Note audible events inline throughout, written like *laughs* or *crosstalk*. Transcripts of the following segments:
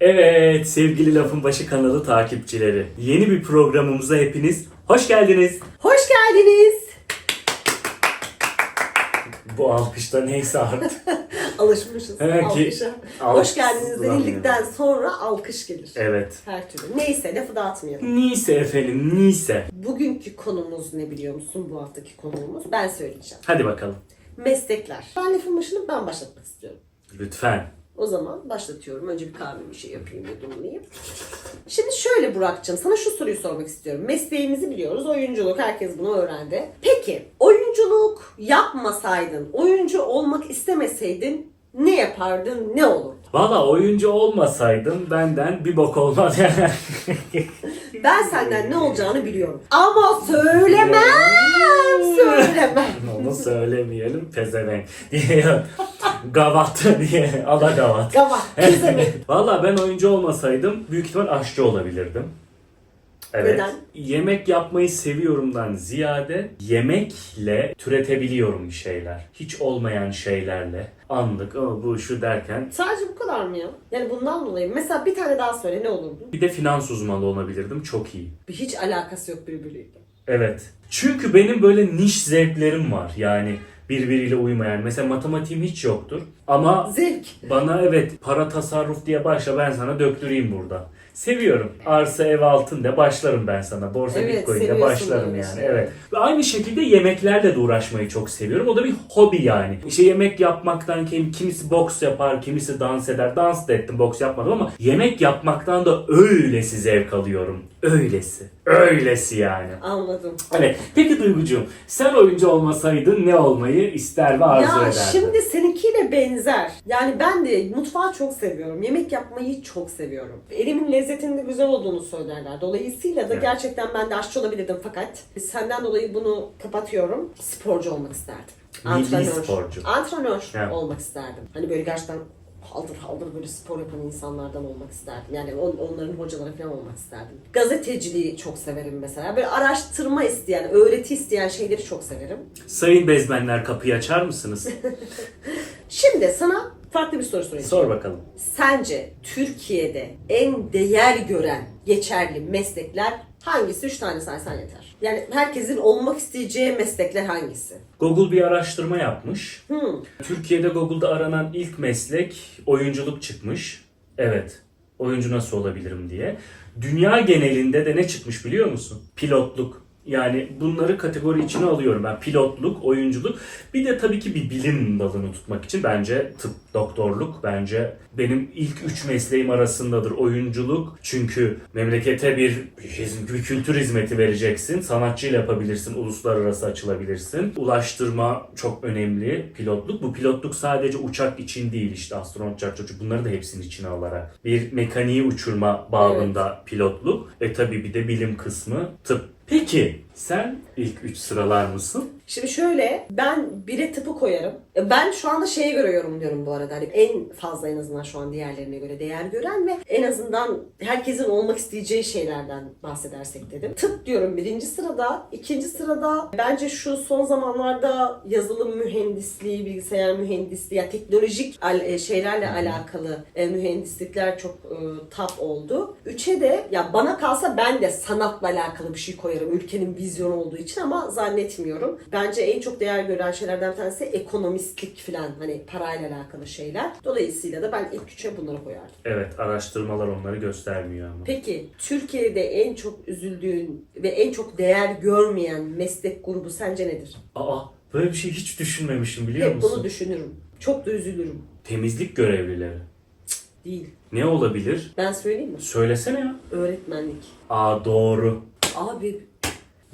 Evet sevgili Lafın Başı kanalı takipçileri. Yeni bir programımıza hepiniz hoş geldiniz. Hoş geldiniz. Bu alkışta neyse artık. *laughs* Alışmışız Evet ki- alkışa. alkış Hoş geldiniz kullanmıyorum. denildikten sonra alkış gelir. Evet. Her türlü. Neyse lafı dağıtmayalım. Nise efendim nise. Bugünkü konumuz ne biliyor musun bu haftaki konuğumuz? Ben söyleyeceğim. Hadi bakalım. Meslekler. Ben lafın başını ben başlatmak istiyorum. Lütfen. O zaman başlatıyorum. Önce bir kahve bir şey yapayım bir dumlayayım. Şimdi şöyle Burak'cığım sana şu soruyu sormak istiyorum. Mesleğimizi biliyoruz. Oyunculuk. Herkes bunu öğrendi. Peki oyunculuk yapmasaydın, oyuncu olmak istemeseydin ne yapardın, ne olurdu? Valla oyuncu olmasaydım benden bir bok olmaz yani. *laughs* Ben senden ne olacağını biliyorum. Ama söylemem, söylemem. Onu söylemeyelim pezevenk *laughs* diye. Gavat *laughs* diye. Ala gavat. *laughs* Kesemedim. Valla ben oyuncu olmasaydım büyük ihtimal aşçı olabilirdim. Evet. Neden? Yemek yapmayı seviyorumdan ziyade yemekle türetebiliyorum bir şeyler. Hiç olmayan şeylerle. Anlık ama bu şu derken Sadece bu kadar mı ya? Yani bundan dolayı. Mesela bir tane daha söyle ne olurdu? bir de finans uzmanı olabilirdim. Çok iyi. Bir hiç alakası yok birbiriyle. Evet. Çünkü benim böyle niş zevklerim var. Yani birbiriyle uymayan. Mesela matematiğim hiç yoktur. Ama Zevk. Bana evet para tasarruf diye başla ben sana döktüreyim burada. Seviyorum. Arsa ev altın de başlarım ben sana. Borsa Evet, bitcoin de seviyorsun başlarım böyle yani. şeyleri. Evet. Ve aynı şekilde yemeklerle de uğraşmayı çok seviyorum. O da bir hobi yani. İşte yemek yapmaktan kim, kimisi boks yapar, kimisi dans eder. Dans da ettim, boks yapmadım ama yemek yapmaktan da öylesi zevk alıyorum. Öylesi. Öylesi yani. Anladım. Evet. Peki Duygucuğum sen oyuncu olmasaydın ne olmayı ister ve arzu Ya ederdin? şimdi seninkiyle benzer. Yani ben de mutfağı çok seviyorum. Yemek yapmayı çok seviyorum. Elimin lezzetinin de güzel olduğunu söylerler. Dolayısıyla da Evet. gerçekten ben de aşçı olabilirdim fakat senden dolayı bunu kapatıyorum. Sporcu olmak isterdim. Milli sporcu. Antrenör Evet. olmak isterdim. Hani böyle gerçekten haldır haldır böyle spor yapan insanlardan olmak isterdim. Yani on- onların hocaları falan olmak isterdim. Gazeteciliği çok severim mesela. Böyle araştırma isteyen, öğreti isteyen şeyleri çok severim. Sayın bezmenler kapıyı açar mısınız? *laughs* Şimdi sana farklı bir soru sorayım. Sor bakalım. Sence Türkiye'de en değer gören geçerli meslekler hangisi? Üç tane saysan yeter. Yani herkesin olmak isteyeceği meslekler hangisi? Google bir araştırma yapmış. Hmm. Türkiye'de Google'da aranan ilk meslek oyunculuk çıkmış. Evet. Oyuncu nasıl olabilirim diye. Dünya genelinde de ne çıkmış biliyor musun? Pilotluk. Yani bunları kategori içine alıyorum ben. Pilotluk, oyunculuk. Bir de tabii ki bir bilim dalını tutmak için bence tıp, doktorluk bence benim ilk üç mesleğim arasındadır. Oyunculuk çünkü memlekete bir, bir kültür hizmeti vereceksin. Sanatçıyla yapabilirsin, uluslararası açılabilirsin. Ulaştırma çok önemli. Pilotluk. Bu pilotluk sadece uçak için değil işte astronot, çocuk çocuk bunları da hepsinin içine alarak. Bir mekaniği uçurma babında pilotluk. E tabii bir de bilim kısmı tıp. Peki sen ilk üç sıralar mısın? Şimdi şöyle ben bire tıpı koyarım. E, Ben şu anda şeye göre yorumluyorum bu arada. Hani en fazla en azından şu an diğerlerine göre değer gören ve en azından herkesin olmak isteyeceği şeylerden bahsedersek dedim. Tıp diyorum birinci sırada. ikinci sırada bence şu son zamanlarda yazılım mühendisliği, bilgisayar mühendisliği, yani teknolojik e, şeylerle alakalı e, mühendislikler çok top oldu. Üçe de ya bana kalsa ben de sanatla alakalı bir şey koyarım. Ülkenin vizyonu olduğu için ama zannetmiyorum. Bence en çok değer gören şeylerden bir tanesi ekonomistlik falan hani parayla alakalı şeyler. Dolayısıyla da ben ilk üçe bunları koyardım. Evet araştırmalar onları göstermiyor ama. Peki Türkiye'de en çok üzüldüğün ve en çok değer görmeyen meslek grubu sence nedir? Aa böyle bir şey hiç düşünmemişim biliyor Hep musun? bunu düşünürüm. Çok da üzülürüm. Temizlik görevlileri. Değil. Ne olabilir? Ben söyleyeyim mi? Söylesene ya. Öğretmenlik. Aa doğru. Abi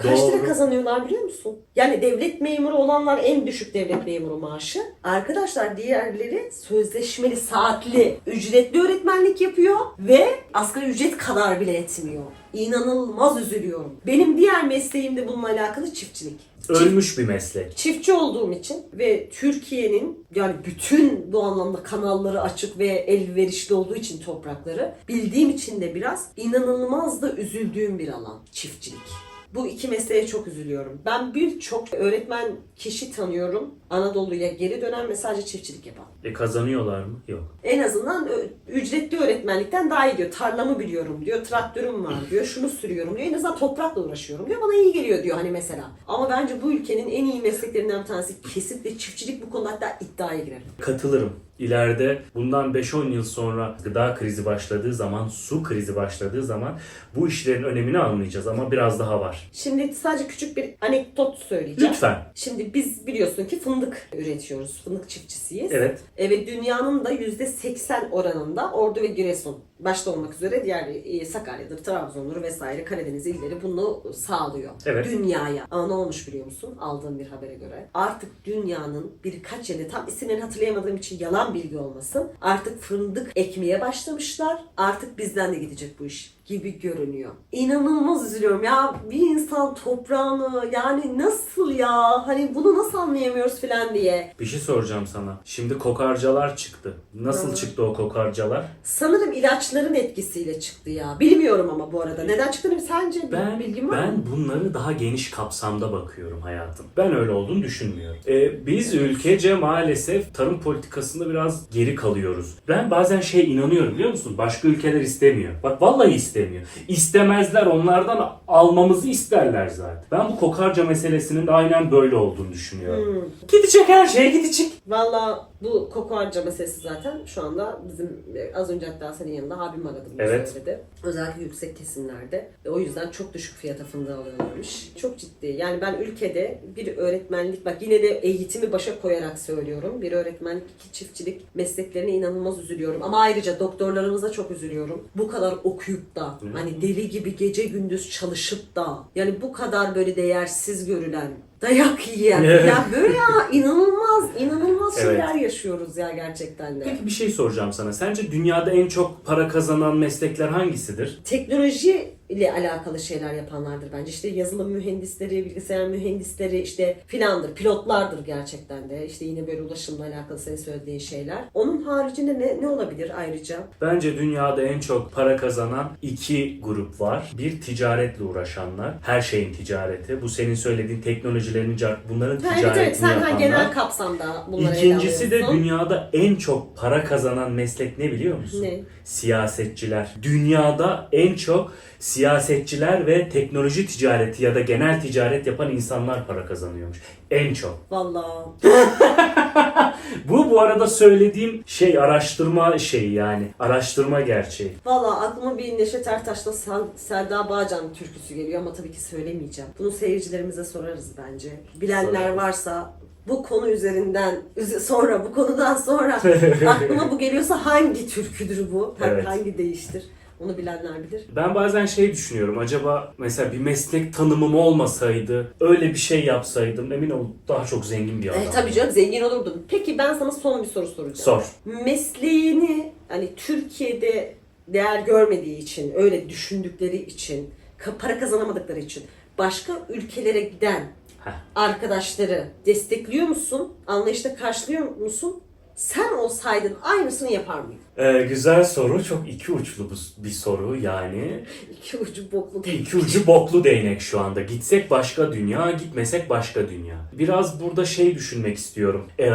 kaç Doğru. lira kazanıyorlar biliyor musun? Yani devlet memuru olanlar en düşük devlet memuru maaşı. Arkadaşlar diğerleri sözleşmeli saatli ücretli öğretmenlik yapıyor ve asgari ücret kadar bile etmiyor. İnanılmaz üzülüyorum. Benim diğer mesleğim de bununla alakalı çiftçilik. Ölmüş bir meslek. Çiftçi olduğum için ve Türkiye'nin yani bütün bu anlamda kanalları açık ve elverişli olduğu için toprakları bildiğim için de biraz inanılmaz da üzüldüğüm bir alan çiftçilik. Bu iki mesleğe çok üzülüyorum. Ben birçok öğretmen kişi tanıyorum. Anadolu'ya geri dönen ve sadece çiftçilik yapan. E kazanıyorlar mı? Yok. En azından ücretli öğretmenlikten daha iyi diyor. Tarlamı biliyorum diyor, traktörüm var *clears throat* diyor, şunu sürüyorum diyor. En azından toprakla uğraşıyorum diyor. Bana iyi geliyor diyor hani mesela. Ama bence bu ülkenin en iyi mesleklerinden bir tanesi kesinlikle çiftçilik bu konuda hatta iddiaya girerim. Katılırım. İleride bundan 5-10 yıl sonra gıda krizi başladığı zaman, su krizi başladığı zaman bu işlerin önemini anlayacağız ama biraz daha var. Şimdi sadece küçük bir anekdot söyleyeceğim. Lütfen. Şimdi biz biliyorsun ki fındık üretiyoruz. Fındık çiftçisiyiz. Evet. E, ve dünyanın da %80 oranında Ordu ve Giresun başta olmak üzere diğer e, Sakarya'dır, Trabzon'dur vesaire Karadeniz illeri bunu sağlıyor. Evet. Dünyaya. Ama ne olmuş biliyor musun? Aldığım bir habere göre. Artık dünyanın birkaç yerinde tam isimlerini hatırlayamadığım için yalan bilgi olmasın. Artık fındık ekmeye başlamışlar. Artık bizden de gidecek bu iş gibi görünüyor. İnanılmaz üzülüyorum ya bir insan toprağını yani nasıl ya hani bunu nasıl anlayamıyoruz filan diye. Bir şey soracağım sana. Şimdi kokarcalar çıktı. Nasıl Evet. çıktı o kokarcalar? Sanırım ilaçların etkisiyle çıktı ya. Bilmiyorum ama bu arada. Neden çıktığını sence Ben bilgin var mı? ben bunları daha geniş kapsamda bakıyorum hayatım. Ben öyle olduğunu düşünmüyorum. Ee, biz ülkece maalesef tarım politikasında biraz geri kalıyoruz. Ben bazen şey inanıyorum biliyor musun? Başka ülkeler istemiyor. Bak vallahi istemiyor. İstemezler onlardan almamızı isterler zaten. Ben bu kokarca meselesinin de aynen böyle olduğunu düşünüyorum. Hmm. Gidecek her şey gidecek. Valla bu koku harca meselesi zaten şu anda bizim az önce hatta senin yanında abim aradı bunu Evet. söyledi. Özellikle yüksek kesimlerde. Ve o yüzden çok düşük fiyata fındığı alıyorlarmış. Çok ciddi. Yani ben ülkede bir öğretmenlik bak yine de eğitimi başa koyarak söylüyorum. Bir öğretmenlik, iki çiftçilik mesleklerine inanılmaz üzülüyorum. Ama ayrıca doktorlarımıza çok üzülüyorum. Bu kadar okuyup da hani deli gibi gece gündüz çalışıp da yani bu kadar böyle değersiz görülen dayak yiyen. Evet. ya böyle ya inanılmaz inanılmaz Evet. şeyler yaşıyoruz ya gerçekten de. Peki bir şey soracağım sana. Sence dünyada en çok para kazanan meslekler hangisidir? Teknoloji ile alakalı şeyler yapanlardır bence. İşte yazılım mühendisleri, bilgisayar mühendisleri işte filandır, pilotlardır gerçekten de. İşte yine böyle ulaşımla alakalı senin söylediğin şeyler. Onun haricinde ne, ne olabilir ayrıca? Bence dünyada en çok para kazanan iki grup var. Bir ticaretle uğraşanlar. Her şeyin ticareti. Bu senin söylediğin teknolojilerin, bunların Ha, ticaretini evet evet sen ha, yapanlar. genel kapsamda bunları İkincisi de dünyada en çok para kazanan meslek ne biliyor musun? Ne? Siyasetçiler. Dünyada en çok siyasetçiler ve teknoloji ticareti ya da genel ticaret yapan insanlar para kazanıyormuş. En çok. Vallahi *laughs* Bu bu arada söylediğim şey araştırma şeyi yani. Araştırma gerçeği. Valla aklıma bir Neşet Ertaş'la Sel- Selda Bağcan türküsü geliyor ama tabii ki söylemeyeceğim. Bunu seyircilerimize sorarız bence. Bilenler Sorarız. varsa bu konu üzerinden üze- sonra bu konudan sonra *laughs* aklıma bu geliyorsa hangi türküdür bu? Evet. Hangi değiştir? Onu bilenler bilir. Ben bazen şey düşünüyorum. Acaba mesela bir meslek tanımım olmasaydı, öyle bir şey yapsaydım emin ol daha çok zengin bir adam. E, tabii canım zengin olurdun. Peki ben sana son bir soru soracağım. Sor. Mesleğini hani Türkiye'de değer görmediği için, öyle düşündükleri için, para kazanamadıkları için başka ülkelere giden Heh. arkadaşları destekliyor musun? Anlayışla karşılıyor musun? Sen olsaydın aynısını yapar mıydın? Ee, güzel soru. Çok iki uçlu bir soru yani. İki ucu boklu değil. İki ucu boklu değnek şu anda. Gitsek başka dünya, gitmesek başka dünya. Biraz burada şey düşünmek istiyorum. Ee,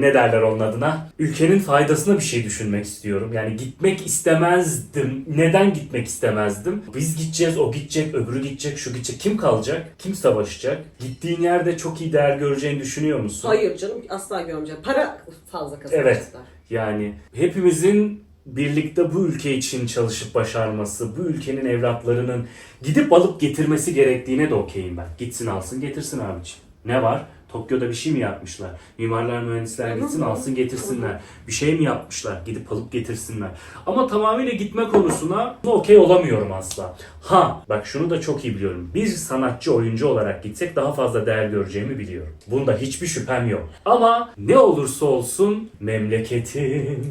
ne derler onun adına? Ülkenin faydasına bir şey düşünmek istiyorum. Yani gitmek istemezdim. Neden gitmek istemezdim? Biz gideceğiz, o gidecek, öbürü gidecek, şu gidecek. Kim kalacak? Kim savaşacak? Gittiğin yerde çok iyi değer göreceğini düşünüyor musun? Hayır canım asla görmeyeceğim. Para fazla kazanacaklar. Yani hepimizin birlikte bu ülke için çalışıp başarması, bu ülkenin evlatlarının gidip alıp getirmesi gerektiğine de okeyim ben. Gitsin alsın getirsin abiciğim. Ne var? Tokyo'da bir şey mi yapmışlar? Mimarlar, mühendisler gitsin alsın getirsinler. Bir şey mi yapmışlar? Gidip alıp getirsinler. Ama tamamıyla gitme konusuna okey olamıyorum asla. Ha bak şunu da çok iyi biliyorum. Bir sanatçı oyuncu olarak gitsek daha fazla değer göreceğimi biliyorum. Bunda hiçbir şüphem yok. Ama ne olursa olsun memleketim,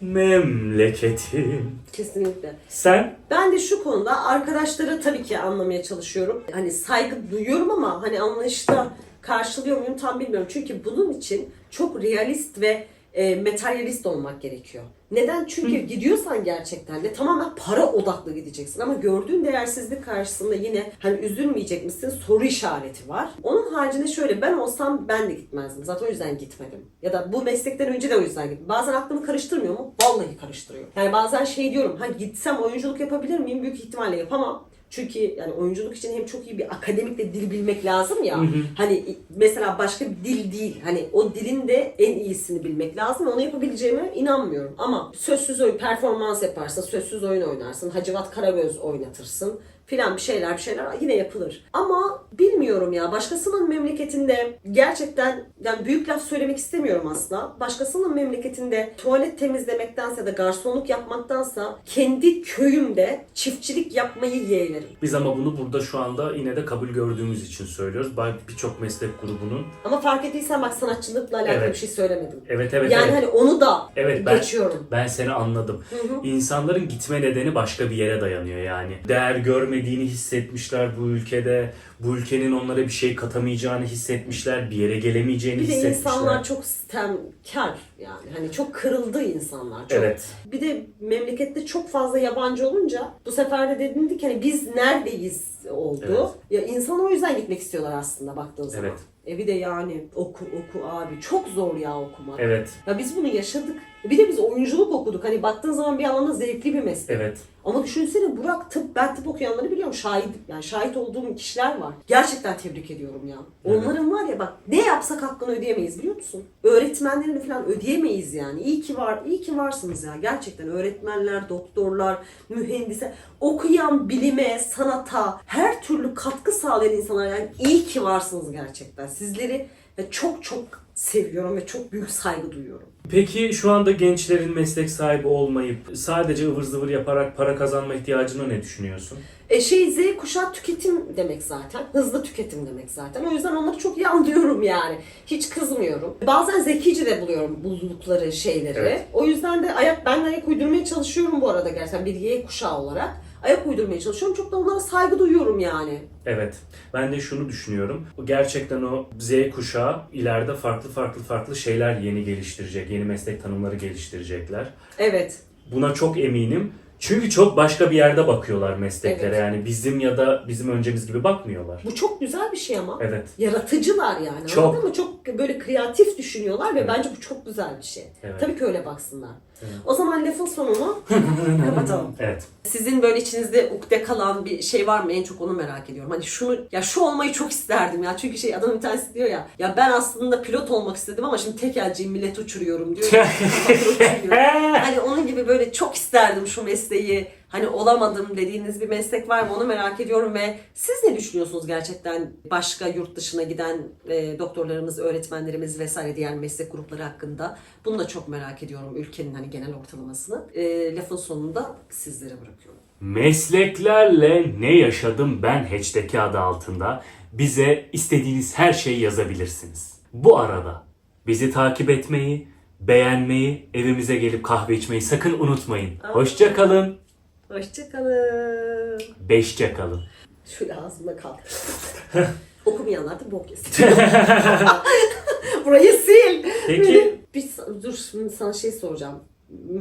memleketim. Kesinlikle. Sen Ben de şu konuda arkadaşları tabii ki anlamaya çalışıyorum. Hani saygı duyuyorum ama hani anlayışla karşılıyor muyum tam bilmiyorum. Çünkü bunun için çok realist ve e, materyalist olmak gerekiyor. Neden? Çünkü gidiyorsan gerçekten de tamamen para odaklı gideceksin. Ama gördüğün değersizlik karşısında yine hani üzülmeyecek misin soru işareti var. Onun haricinde şöyle ben olsam ben de gitmezdim. Zaten o yüzden gitmedim. Ya da bu meslekten önce de o yüzden gittim. Bazen aklımı karıştırmıyor mu? Vallahi karıştırıyor. Yani bazen şey diyorum. Ha gitsem oyunculuk yapabilir miyim? Büyük ihtimalle yapamam. Çünkü yani oyunculuk için hem çok iyi bir akademik de dil bilmek lazım ya. Hani mesela başka bir dil değil. Hani o dilin de en iyisini bilmek lazım. Onu yapabileceğime inanmıyorum. Ama sözsüz oyun performans yaparsın, sözsüz oyun oynarsın, Hacivat Karagöz oynatırsın filan bir şeyler bir şeyler yine yapılır. Ama bilmiyorum ya başkasının memleketinde gerçekten yani büyük laf söylemek istemiyorum asla. Başkasının memleketinde tuvalet temizlemektense de garsonluk yapmaktansa kendi köyümde çiftçilik yapmayı yeğlerim. Biz ama bunu burada şu anda yine de kabul gördüğümüz için söylüyoruz. Birçok meslek grubunun. Ama fark ettiysen bak sanatçılıkla alakalı Evet. bir şey söylemedim. Evet evet yani evet. hani onu da Evet, ben- geçiyorum. Ben seni anladım. İnsanların gitme nedeni başka bir yere dayanıyor yani. Değer görmediğini hissetmişler bu ülkede. Bu ülkenin onlara bir şey katamayacağını hissetmişler. Bir yere gelemeyeceğini Bir de hissetmişler. insanlar çok sistemkar yani hani çok kırıldı insanlar. Çok. Evet. Bir de memlekette çok fazla yabancı olunca bu sefer de dedin ki hani biz neredeyiz oldu. Ya insan o yüzden gitmek istiyorlar aslında baktığın zaman. Evet. E bir de yani oku oku abi çok zor ya okumak. Evet. Ya biz bunu yaşadık. Bir de biz oyunculuk okuduk. Hani baktığın zaman bir anlamda zevkli bir meslek. Evet. Ama düşünsene Burak tıp, ben tıp okuyanları biliyorum. Şahit, yani şahit olduğum kişiler var. Gerçekten tebrik ediyorum ya. Evet. Onların var ya bak ne yapsak hakkını ödeyemeyiz biliyor musun? Öğretmenlerini falan ödeyemeyiz yani. İyi ki var, iyi ki varsınız ya. Gerçekten öğretmenler, doktorlar, mühendise, okuyan bilime, sanata, her türlü katkı sağlayan insanlar yani iyi ki varsınız gerçekten. Sizleri çok çok seviyorum ve çok büyük saygı duyuyorum. Peki şu anda gençlerin meslek sahibi olmayıp sadece ıvır zıvır yaparak para kazanma ihtiyacına ne düşünüyorsun? E şey Z kuşağı tüketim demek zaten. Hızlı tüketim demek zaten. O yüzden onları çok iyi anlıyorum yani. Hiç kızmıyorum. Bazen zekice de buluyorum buldukları şeyleri. Evet. O yüzden de ayak ben ayak uydurmaya çalışıyorum bu arada gerçekten Y kuşağı olarak. Ayak uydurmaya çalışıyorum. Çok da onlara saygı duyuyorum yani. Evet. Ben de şunu düşünüyorum. Gerçekten o Z kuşağı ileride farklı farklı farklı şeyler yeni geliştirecek. Yeni meslek tanımları geliştirecekler. Evet. Buna çok eminim. Çünkü çok başka bir yerde bakıyorlar mesleklere. Evet. Yani bizim ya da bizim öncemiz gibi bakmıyorlar. Bu çok güzel bir şey ama. Evet. Yaratıcılar yani Çok. anladın mı? Çok böyle kreatif düşünüyorlar ve bence bu çok güzel bir şey. Evet. Tabii ki öyle baksınlar. Evet. O zaman lafın sonunu *laughs* kapatalım. Evet. Sizin böyle içinizde ukde kalan bir şey var mı? En çok onu merak ediyorum. Hani şunu, ya şu olmayı çok isterdim ya. Çünkü şey adamın bir tanesi diyor ya. Ya ben aslında pilot olmak istedim ama şimdi tekelciyim millet uçuruyorum diyor. *laughs* *laughs* hani onun gibi böyle çok isterdim şu mesleği. Hani olamadım dediğiniz bir meslek var mı onu merak ediyorum ve siz ne düşünüyorsunuz gerçekten başka yurt dışına giden e, doktorlarımız, öğretmenlerimiz vesaire diğer meslek grupları hakkında? Bunu da çok merak ediyorum ülkenin hani genel ortalamasını. E, lafın sonunda sizlere bırakıyorum. Mesleklerle ne yaşadım ben hashtag'i adı altında bize istediğiniz her şeyi yazabilirsiniz. Bu arada bizi takip etmeyi, beğenmeyi, evimize gelip kahve içmeyi sakın unutmayın. Hoşça kalın. Hoşçakalın. Beşçe kalın. Şöyle ağzımda kal. *laughs* Okumayanlar da bok yesin. *laughs* Burayı sil. Peki. Bir, dur şimdi sana şey soracağım.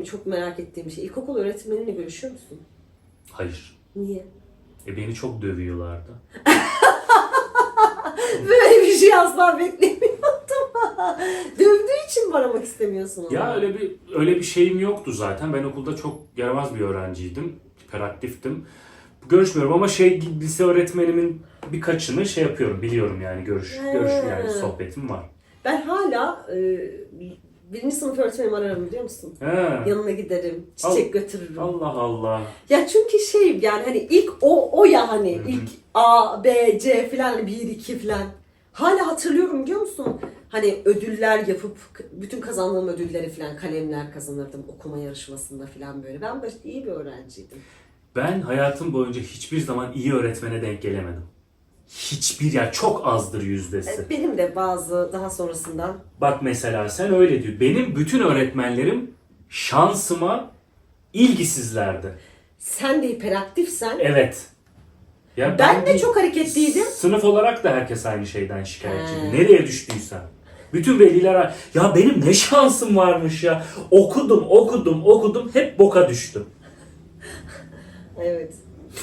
Çok merak ettiğim bir şey. İlkokul öğretmeniyle görüşüyor musun? Hayır. Niye? E beni çok dövüyorlardı. *laughs* Böyle bir şey asla beklemiyordum. Dövdüğü için mi aramak istemiyorsun onu? Ya öyle bir öyle bir şeyim yoktu zaten. Ben okulda çok yaramaz bir öğrenciydim. Hiperaktiftim. Görüşmüyorum ama şey lise öğretmenimin birkaçını şey yapıyorum biliyorum yani görüş He. görüş yani sohbetim var. Ben hala e, birinci sınıf öğretmenimi ararım biliyor musun? He. Yanına giderim, çiçek Al- götürürüm. Allah Allah. Ya çünkü şey yani hani ilk o o ya hani Hı hı. ilk A, B, C falan hani 1, 2 falan. Hala hatırlıyorum biliyor musun? Hani ödüller yapıp bütün kazandığım ödülleri falan kalemler kazanırdım okuma yarışmasında falan böyle. Ben böyle iyi bir öğrenciydim. Ben hayatım boyunca hiçbir zaman iyi öğretmene denk gelemedim. Hiçbir ya çok azdır yüzdesi. E, Benim de bazı daha sonrasından Bak mesela sen öyle diyor. Benim bütün öğretmenlerim şansıma ilgisizlerdi. sen de hiperaktifsen Evet. Ya ben de bir- çok hareketliydim. Sınıf olarak da herkes aynı şeyden şikayetçiydi. He. Nereye düştüysen. Bütün veliler ya benim ne şansım varmış ya. Okudum, okudum, okudum. Hep boka düştüm. Evet.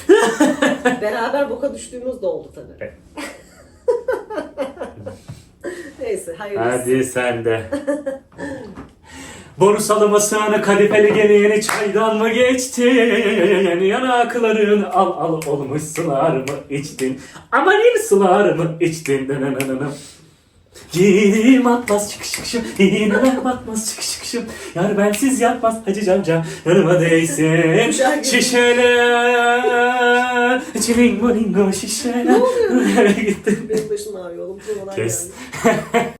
*laughs* Beraber boka düştüğümüz de oldu tabii. Evet. *laughs* Neyse hayırlısı. Hadi sen de. Boru salamasını kadifeli gene yeni çaydan mı geçtin? Yanakların al al olmuş sular mı içtin? Amanin sular mı içtin? Nananana. Gidim atmaz çıkış çıkışım. İğneler batmaz çıkış çıkışım. Yar bensiz yatmaz hacı camca Yanıma değsin Şişeler. Çilingo lingo şişeler. Ne oluyor? Gittim Benim başım ağrıyor oğlum. Kes.